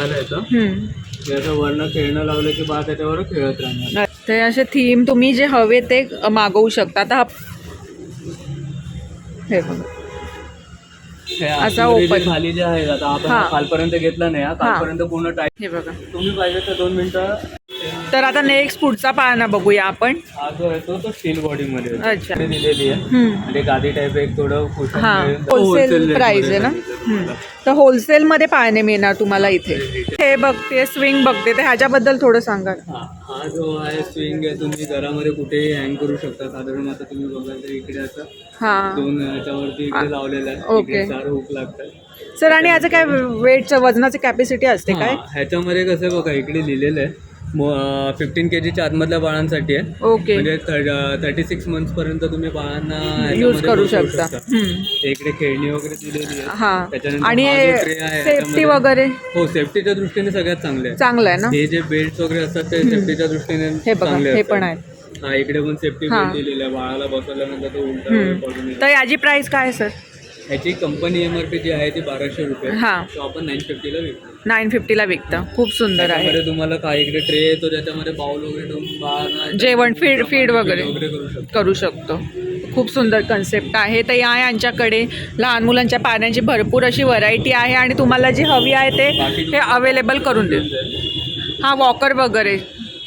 लावायला येतं. ते असं वरनं खेळणं लावलं की बा त्याच्यावर खेळत राहणार. ते असे थीम तुम्ही जे हवे ते मागवू शकता. आता हा बघा. असा open. खाली जे आहे आता आपण. खालपर्यंत घेतला नाही खालपर्यंत पूर्ण टाईट हे बघा. तुम्ही पाहिजे तर दोन मिनिटं तर आता नेक्स्ट पुढचा पाळणा बघूया आपण. हा जो आहे तो तो स्टील बॉडी मध्ये दिलेली आहे. आणि गादी टाईप एक थोडं. होलसेल प्राइस आहे ना? तर होलसेलमध्ये पाळणे मिळणार तुम्हाला इथे. हे बघते स्विंग बघते. तर ह्याच्याबद्दल थोडं सांगा. हा जो आहे स्विंग आहे तुम्ही घरामध्ये कुठेही हँग करू शकता. साधारण आता तुम्ही बघाल तर इकडे असं हां. दोन याच्यावरती इकडे लावलेलं आहे. ओके. इकडे चार हुक लागतात. सर आणि याचं काय वेटचं वजनाची कॅपॅसिटी असते काय? हा, ह्याच्यामध्ये कसं बघा इकडे लिहिलेलं आहे. फिफ्टीन के जीच्या आतमधल्या बाळांसाठी आहे. ओके. म्हणजे थर्टी सिक्स मंथ्स पर्यंत तुम्ही बाळांना यूज करू शकता. इकडे खेळणी वगैरे दिलेली आहे हा. त्याच्यानंतर आणि सेफ्टी वगैरे? हो सेफ्टीच्या दृष्टीने सगळ्यात चांगले आहे. चांगलं आहे ना? हे जे बेल्ट वगैरे असतात ते सेफ्टीच्या दृष्टीने हे बघा हे. पण आहे हा इकडे पण सेफ्टी. बेल्ट दिलेला आहे. बाळाला बसवल्यानंतर तो उलटा तर याची प्राइस काय आहे सर ह्याची कंपनी एम आर पी जी आहे ती बाराशे रुपये. हा. तो आपण नाईन फिफ्टीला विकतो. नाईन फिफ्टीला विकतं. खूप सुंदर आहे. त्याच्यामध्ये तुम्हाला काय इकडे ट्रे येतो ज्याच्यामध्ये बाउल वगैरे ठेवून जेवण, feed- feed वगैरे. वगैरे करू शकतो. करू शकतो. खूप सुंदर कन्सेप्ट आहे. तर या यांच्याकडे लहान मुलांच्या पाण्याची भरपूर अशी व्हरायटी आहे आणि तुम्हाला जी हवी आहे ते हे अवेलेबल करून देईल हा वॉकर वगैरे.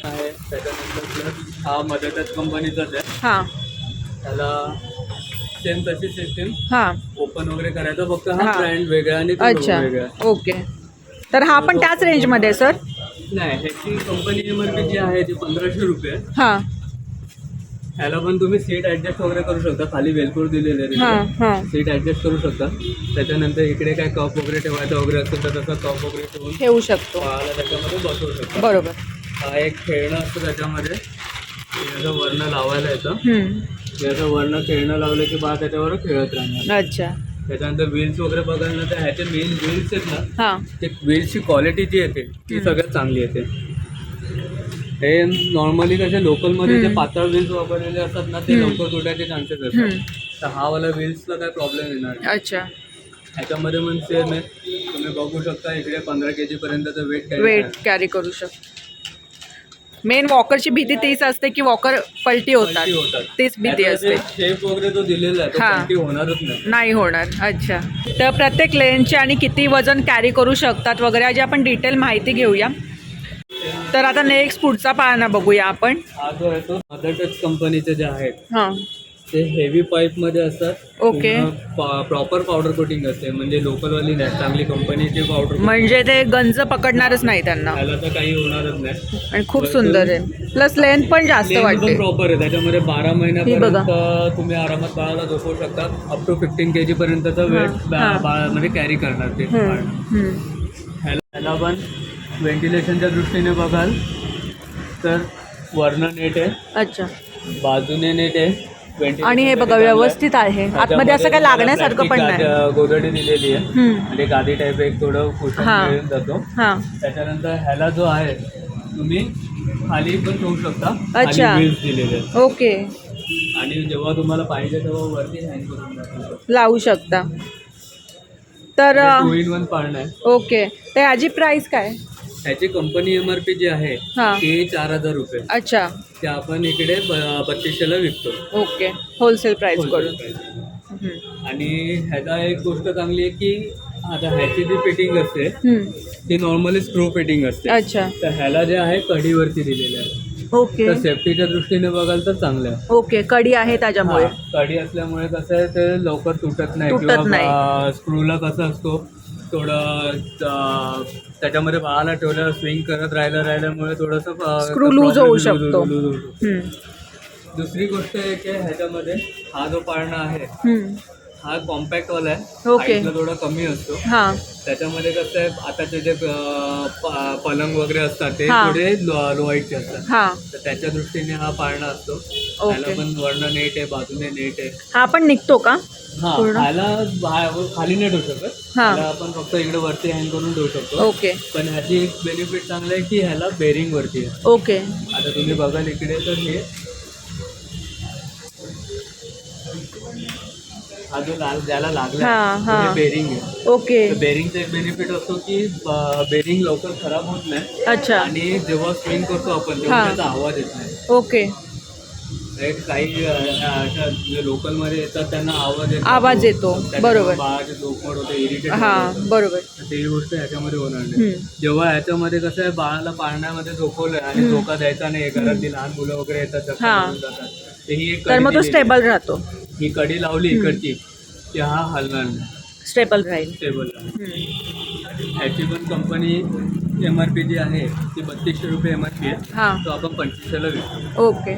आहे. त्याच्यानंतर प्लस हा मदतच कंपनीचाच आहे. हां. त्याला सेम तशी सिस्टीम हां. ओपन वगैरे करायचं. फक्त हा हा. ब्रँड वेगळा आणि तो अच्छा. वेगळा. ओके तर हा पण त्याच रेंजमध्ये आहे सर नाही ह्याची कंपनी एम आर पी जी आहे ती पंधराशे रुपये आहे. हां. ह्याला पण तुम्ही सीट ऍडजस्ट वगैरे करू शकता. खाली वेलपूर दिलेले हां हां. सीट ऍडजस्ट करू शकता. त्याच्यानंतर इकडे काय कप वगैरे ठेवायचं वगैरे असेल तर तसं कप वगैरे ठेवून ठेवू शकतो. त्याच्यामध्ये बसवू शकता. बरोबर. हा एक खेळणं असतं त्याच्यामध्ये. याचं वर्ण लावायला येतं. हम्म. याचं वर्ण खेळणं लावलं की बाळ त्याच्यावर खेळत राहणार. अच्छा. त्याच्यानंतर व्हील्स वगैरे बघायला ना तर ह्याचे मेन व्हील्स आहेत ना ते व्हील्सची क्वालिटी जी येते ती. सगळ्यात चांगली येते हे नॉर्मली कसे लोकलमध्ये जे. पातळ व्हील्स वापरलेले असतात ना ते. लवकर तुटायचे चान्सेस. असतात तर हा वाला व्हील्सला काय प्रॉब्लेम येणार. अच्छा ह्याच्यामध्ये आहे तुम्ही बघू शकता इकडे पंधरा के जीपर्यंतचं वेट वेट कॅरी करू शकतो मेन वॉकरची भीती तीच असते की वॉकर पलटी होतात. होतात. तीच भीती असते. शेप वगैरे जो दिलेला आहे तो हा. पलटी होणारच नाही. नाही होणार. अच्छा. तर प्रत्येक लेनचे आणि किती वजन कॅरी करू शकतात वगैरे याची आपण डिटेल माहिती घेऊया. तर आता नेक्स्ट पुढचा पाळणा बघूया आपण. हा जो आहे तो मदर टच कंपनीचे जे आहेत हां. ते हेवी पाईपमध्ये असतात. ओके. प्रॉपर पावडर कोटिंग असते. म्हणजे लोकलवाली नाही चांगली कंपनीची पावडर म्हणजे ते गंज पकडणारच नाही त्यांना. त्याला तर काही होणारच नाही. आणि खूप सुंदर आहे. प्लस लेंथ पण जास्त वाटते. प्रॉपर आहे. त्याच्यामध्ये बारा महिन्यापर्यंत तुम्ही आरामात बाळाला झोपवू शकता. Up to fifteen K G पर्यंतचं weight. बाळामध्ये कॅरी करणार ते. ह्याला पण व्हेंटिलेशनच्या दृष्टीने बघाल तर वर्ण नेट आहे. अच्छा. बाजूने नेट आहे. आणि हे बघा. व्यवस्थित आहे. आतमध्ये असं काही लागण्यासारखं पण नाही. गाद- गोदडी दिलेली आहे. आणि गादी टाईप एक थोडं कुशन हा. जातो. त्याच्यानंतर ह्याला जो आहे तुम्ही खाली पण ठेवू शकता. अच्छा. ओके. आणि जेव्हा तुम्हाला पाहिजे तेव्हा वरती हँग करून लावू शकता. तर आहे. ओके. तर याची प्राइस काय? ह्याची कंपनी एम आर पी जी आहे हां. ती चार हजार रुपये. अच्छा. ते आपण इकडे ब- बत्तीसशेला विकतो. ओके. होलसेल प्राइस करून. हम्म. आणि ह्याचा एक गोष्ट चांगली आहे की आता ह्याची जी फिटिंग असते हम्म. ती नॉर्मली स्क्रू फिटिंग असते. अच्छा. तर ह्याला जे आहे कढीवरती दिलेलं आहे. ओके. तर सेफ्टीच्या दृष्टीने बघाल तर चांगलं आहे. ओके. कडी आहे त्याच्यामुळे. हा, कडी असल्यामुळे कसं आहे ते लवकर तुटत नाही तुटत नाही. स्क्रूला कसं असतो थोडं त्याच्यामध्ये बाळाला ठेवल्यावर स्विंग करत राहिलं राहिल्यामुळे थोडंसं Screw loose होऊ शकतो. दुसरी गोष्ट आहे की ह्याच्यामध्ये हा जो पाळणा आहे. हा कॉम्पॅक्ट वाला आहे. ला थोडा कमी असतो. हां. त्याच्यामध्ये कसं आहे आताचे जे अं, प- पलंग वगैरे असतात ते हा. थोडे लो हाईटचे असतात. हां. तर त्याच्या दृष्टीने हा पाळणा असतो. ओके. त्याला पण वर्ण नेट आहे बाजूने नेट आहे. हा पण निघतो का? हा पूर्ण? खाली नाही ठेवू शकत. हा. ह्याला आपण फक्त इकडे वरती हँग करून ठेवू शकतो. ओके पण ह्याची एक बेनिफिट चांगलं आहे की ह्याला बेरिंग वरती आहे. ओके आता तुम्ही बघाल इकडे तर हे हा जो लाल ज्याला लागला हा, हा. हे बेरिंग आहे. ओके. बेरिंगचा एक बेनिफिट असतो की बेरिंग लवकर खराब होत नाही. अच्छा. आणि जेव्हा स्विंग करतो आपण तेव्हा हा. त्याचा आवाज येत नाही. ओके. एक काही जे लोकलमध्ये येतात त्यांना आवाज येतो. आवाज येतो, त्याच्यामुळे बरोबर. बाळाचे झोपमोड होते इरिटेट हां बरोबर. ते गोष्ट ह्याच्यामध्ये होणार नाही. हम्म. जेव्हा ह्याच्यामध्ये कसं आहे बाळाला पाळण्यामध्ये झोपवलंय आणि धोका द्यायचा नाही घरातली लहान मुलं वगैरे येतात धक्का हा. मारून जातात ते ही एक तर मग तो दिलेली. स्टेबल राहतो. ही कडी लावली इकडची की हा हलणार नाही स्टेबल राहील स्टेबल हम्म. ह्याची पण कंपनी एम आर पी जी आहे ती बत्तीसशे रुपये एम आर पी आहे. हां. तो आपण पंचवीसशेला विकतो. ओके.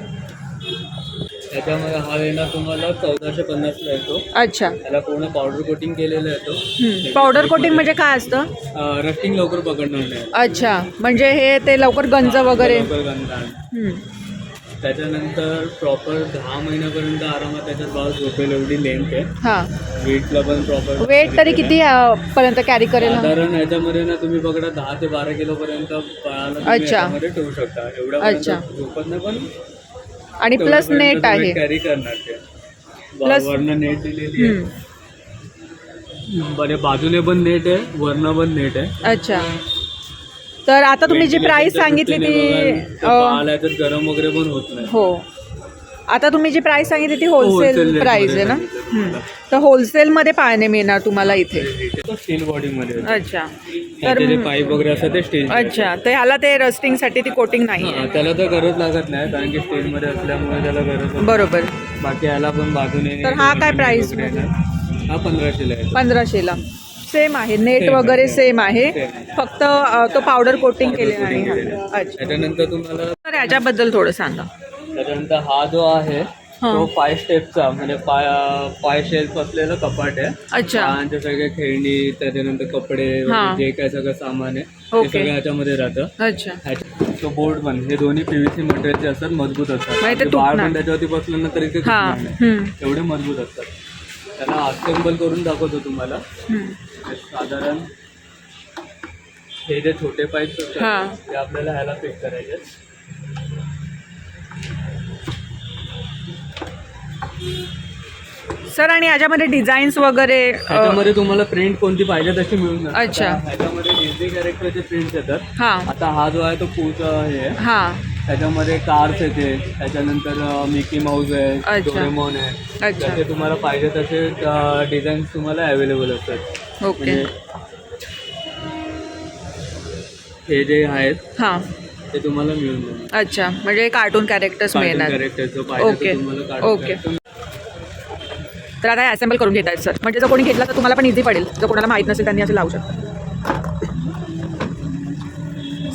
त्याच्यामध्ये हा येणार तुम्हाला चौदाशे पन्नासला येतो. अच्छा. त्याला पूर्ण पावडर कोटिंग केलेलं येतो. पावडर कोटिंग म्हणजे काय असतं? रस्टिंग लवकर पकडणार नाही. अच्छा. म्हणजे हे ते लवकर गंज वगैरे. लवकर नाही. हम्म. त्याच्यानंतर प्रॉपर दहा महिन्यापर्यंत आरामात त्याच्यात बाळ झोपेल एवढी लेंथ आहे. हां. वेटला पण प्रॉपर वेट तरी किती अ, पर्यंत कॅरी करेल? हा? साधारण याच्यामध्ये ना तुम्ही बघा दहा ते बारा किलो पर्यंत अच्छा. याच्यामध्ये ठेवू शकता. एवढ्या अच्छा. झोपत नाही पण आणि प्लस नेट आहे. कॅरी करणार ते. Plus- वरनं नेट दिलेली आहे. बरे बाजूने पण नेट आहे वरनं पण नेट आहे. अच्छा. तर आता तुम्ही जी प्राइस सांगितली ती तर गरम वगैरे पण होत नाही. हो. आता तुम्ही जी प्राइस सांगितली ती होलसेल प्राइस आहे ना? सांगितलं हम्म. तर होलसेलमध्ये पाळणे मिळणार तुम्हाला इथे. स्टील बॉडी मध्ये. अच्छा. तर त्याचे जे पाईप वगैरे असतात ते स्टील अच्छा. तर ह्याला ते रस्टिंगसाठी ती कोटिंग नाही आहे. त्याला तर गरज लागत नाही कारण की स्टील मध्ये असल्यामुळे त्याला गरज. बरोबर. बाकी याला पण बाजूने तर हा काय price येणार. हा पंधराशेला आहे पंधराशेला. सेम आहे. नेट Same वगैरे. सेम आहे. Same. फक्त अ, तो पावडर कोटिंग केलेला आहे केलेलं आहे. अच्छा त्याच्यानंतर तुम्हाला तर याच्याबद्दल थोडं सांगा त्याच्यानंतर हा जो आहे हा. तो फाय स्टेपचा म्हणजे पाय पाय शेल्फ असलेलं कपाट आहे अच्छा बाळांचे सगळे खेळणी त्याच्यानंतर कपडे हा. वगैरे जे काय सगळं सामान आहे ते ओके. सगळं ह्याच्यामध्ये राहतं अच्छा ह्याच्या- तो बोर्ड पण हे दोन्ही पीव्हीसी मटेरियलचे असतात मजबूत असतात म्हणजे ते म्हणजे बाळ तुटणार. पण त्याच्यावरती बसलं ना तरी ते हा तुटणार नाही हम्म. एवढे मजबूत असतात त्याला असेंबल करून दाखवतो तुम्हाला हम्म. साधारण हे जे छोटे पाईप हा. ते आपल्याला ह्याला फिट करायचे सर आणि याच्यामध्ये डिझाईन्स वगैरे अ, ह्याच्यामध्ये तुम्हाला प्रिंट कोणती पाहिजे तशी मिळून. अच्छा. आता ह्याच्यामध्ये डिझनी कॅरेक्टरचे प्रिंट्स येतात हा आता हा जो आहे तो पूचा हे आहे. हा त्याच्यामध्ये कार्स येते त्याच्यानंतर मिकी माऊस आहे अच्छा. डोरेमॉन आहे अच्छा जसे तुम्हाला पाहिजे तसे डिझाईन तुम्हाला अवेलेबल असतात ओके म्हणजे हे जे आहेत हा. ते तुम्हाला मिळून अच्छा म्हणजे कार्टून कॅरेक्टर्स मिळणार. कॅरेक्टरचं पाहिजे ओके. तर तुम्हाला कार्टून ओके. character तर आता असेंबल करून घेत आहेत सर म्हणजे जर कोणी घेतला तर तुम्हाला पण इझी पडेल. जर कोणाला माहीत नसेल त्यांनी असं लावू शकता.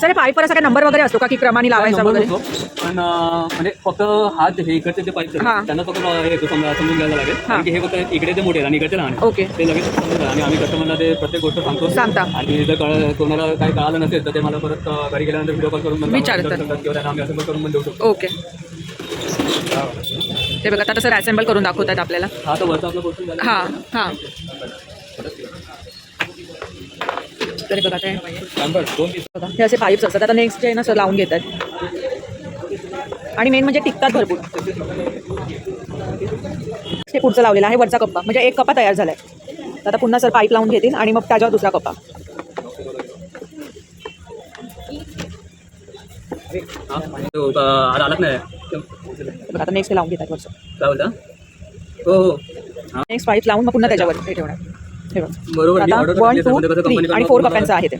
सर पाईपवर असा काय नंबर वगैरे असतो का? की क्रमाने लावायचा नंबर वगैरे? नसतो, पण अं, म्हणजे फक्त हात हे इकडचे जे पाईप हा. त्यांना फक्त हे तो समजा समजून घ्यायला लागेल. कारण की हे फक्त इकडे ते मोठे आहेत आणि इकडचे लहान आहेत. ओके. ते लगेच समजून आणि आम्ही कस्टमरला ते प्रत्येक गोष्ट सांगतो. सांगता. आणि जर कळ कोणाला काही कळालं नसेल तर ते मला परत अं, घरी गेल्यानंतर व्हिडिओ कॉल करून विचारतात. सांगतात किंवा त्यांना आम्ही असेंबल करून पण देऊ शकतो. ओके. ते बघा आता सर असेंबल करून दाखवतात आपल्याला. हा तर वरचा आपला पोर्शन झाला. हां हां. तरी बघा ते. बघा हे असे पाईप्स असतात आता नेक्स्ट जे आहे ना सर लावून घेतात. आणि मेन म्हणजे टिकतात भरपूर हे पुढचं लावलेलं आहे वरचा कप्पा. म्हणजे एक कप्पा तयार झाला आहे तर आता पुन्हा सर पाईप लावून घेतील आणि मग त्याच्यावर दुसरा कप्पा. आता नेक्स्ट लावून घेतात वरचं. हो हो. हा. नेक्स्ट पाईप लावून मग पुन्हा त्याच्यावर हे ठेवणार. हे बघा. वन टू थ्री आणि फोर कप्प्यांचं आहे ते.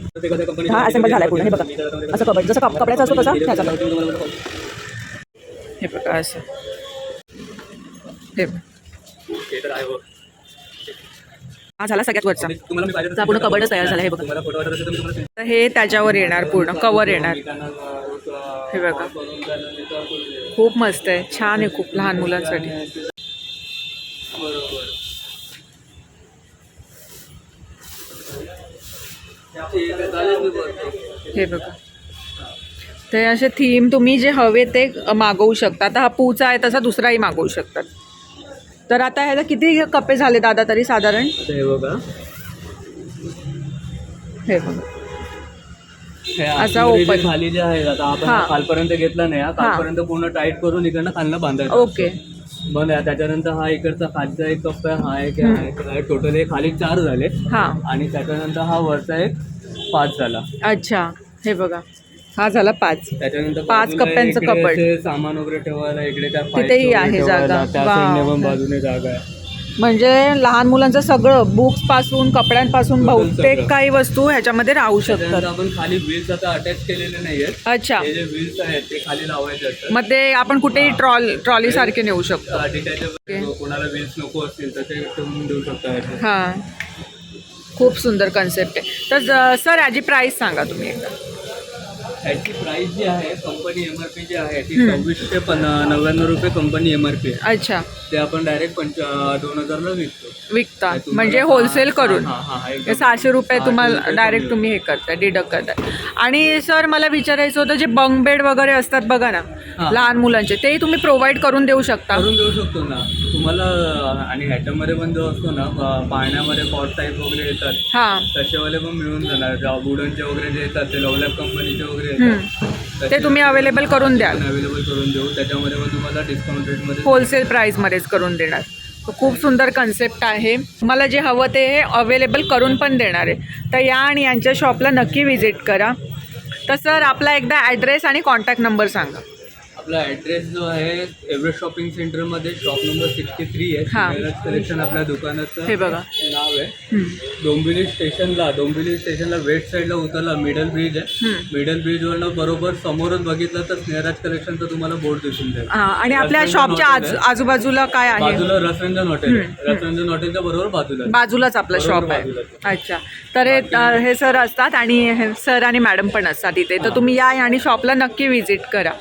हा असेंबल झाला आहे पूर्ण हे बघा. असं कप जसं कप कपड्याचं असतो तसा. त्याचा हे बघा असं. हे हो. झाला सगळ्यात वरचा. पूर्ण कबडच तयार झाला हे बघा. हे त्याच्यावर येणार पूर्ण कवर येणार. हे बघा. खूप मस्त आहे. छान आहे खूप लहान मुलांसाठी बरोबर ठीक आहे, चालेल, मी करतो. हे बघा. ते असे थीम तुम्ही जे हवे ते मागवू शकता. आता हा पूचा आहे तसा दुसराही मागवू शकतात. तर आता ह्याला किती कप्पे झाले दादा तरी साधारण? हे बघा. हे बघा. असा open. खाली जे आहे आता आपण हा. खालपर्यंत घेतला नाही. खालपर्यंत पूर्ण टाईट करून इकडनं खालनं बांधायचं. ओके. मग त्याच्यानंतर हा इकडचा खालचा एक कप्पा आहे हा एक आहे टोटल हे खाली चार झाले. हां. आणि त्याच्यानंतर हा वरचा एक पाच झाला. अच्छा हे बघा. हा झाला पाच. त्याच्यानंतर पाच बाजूला कप्प्यांचं इकडे कपाट. असे सामान वगैरे ठेवायला इकडे त्या pipes तिथेही वगैरे आहे ठेवायला, जागा. पण बाजूने जागा आहे. म्हणजे लहान मुलांचं सगळं बुक्सपासून कपड्यांपासून बहुतेक सगळं. काही वस्तू ह्याच्यामध्ये राहू त्याच्यानंतर शकतात. आपण खाली व्हील्स आता अटॅच केलेले नाहीयेत. अच्छा. हे जे व्हील्स आहेत ते खाली लावायचे असतात. मग ते आपण कुठेही ट्रॉल ट्रॉली सारखे नेऊ शकतो. डिटॅचेबल कोणाला व्हील्स नको असतील तर ते ठेवून देऊ शकता. हां. खूप सुंदर कन्सेप्ट आहे. तर सर याची प्राईस सांगा तुम्ही एकदा. ह्याची प्राइस जी आहे कंपनी एम आर पी जी आहे ती. सव्वीसशे पन नव्याण्णव रुपये कंपनी एम आर पी आहे. अच्छा. ते आपण डायरेक्ट पंच दोन हजारला विकतो. विकता. तुम्हाला म्हणजे होलसेल करून. हा, हा, हा, एकदम. हे सहाशे रुपये तुम्हाला डायरेक्ट तुम्ही हे करताय डिडक्ट करताय. आणि सर मला विचारायचं होतं जे बंक बेड वगैरे असतात बघा ना. लहान मुलांचे. ते तुम्ही प्रोव्हाइड करून देऊ शकता. करून देऊ शकतो ना. तुम्हाला आणि ह्याच्यामध्ये पण जो असतो ना प- पाळण्यामध्ये कॉट टाईप वगैरे येतात. हां. तसेवाले पण मिळून जाणार. वुडनचे वगैरे जे येतात ते लवलॅब कंपनीचे वगैरे. येतात. ते तुम्ही अवेलेबल करून द्याल. अवेलेबल करून देऊ. त्याच्यामध्ये पण तुम्हाला डिस्काउंट रेटमध्ये होलसेल प्राईजमध्येच करून देणार. खूप सुंदर कन्सेप्ट आहे. तुम्हाला जे हवं ते हे अवेलेबल करून पण देणार आहे. तर या आणि यांच्या शॉपला नक्की व्हिजिट करा. तर सर आपला एकदा ॲड्रेस आणि कॉन्टॅक्ट नंबर सांगा. आपला ॲड्रेस जो आहे एव्हरेस्ट शॉपिंग सेंटरमध्ये शॉप नंबर सिक्स्टी थ्री. आहे कलेक्शन आपल्या दुकानाचं हे बघा. नाव आहे. डोंबिवली स्टेशनला डोंबिवली स्टेशनला वेस्ट साईडला उतरला मिडल ब्रिज आहे. मिडल ब्रिजवरनं बरोबर समोरच बघितलं तर स्नेहराज कलेक्शनचं तुम्हाला बोर्ड दिसून जाईल हां आणि आपल्या शॉपच्या. आजूबाजूला काय आहे बाजूला रसरंजन हॉटेल रसरंजन हॉटेलच्या बरोबर बाजूला. बाजूलाच आपलं शॉप आहे. अच्छा तर हे सर असतात आणि सर आणि मॅडम पण असतात इथे तर तुम्ही या आणि शॉपला नक्की व्हिजिट करा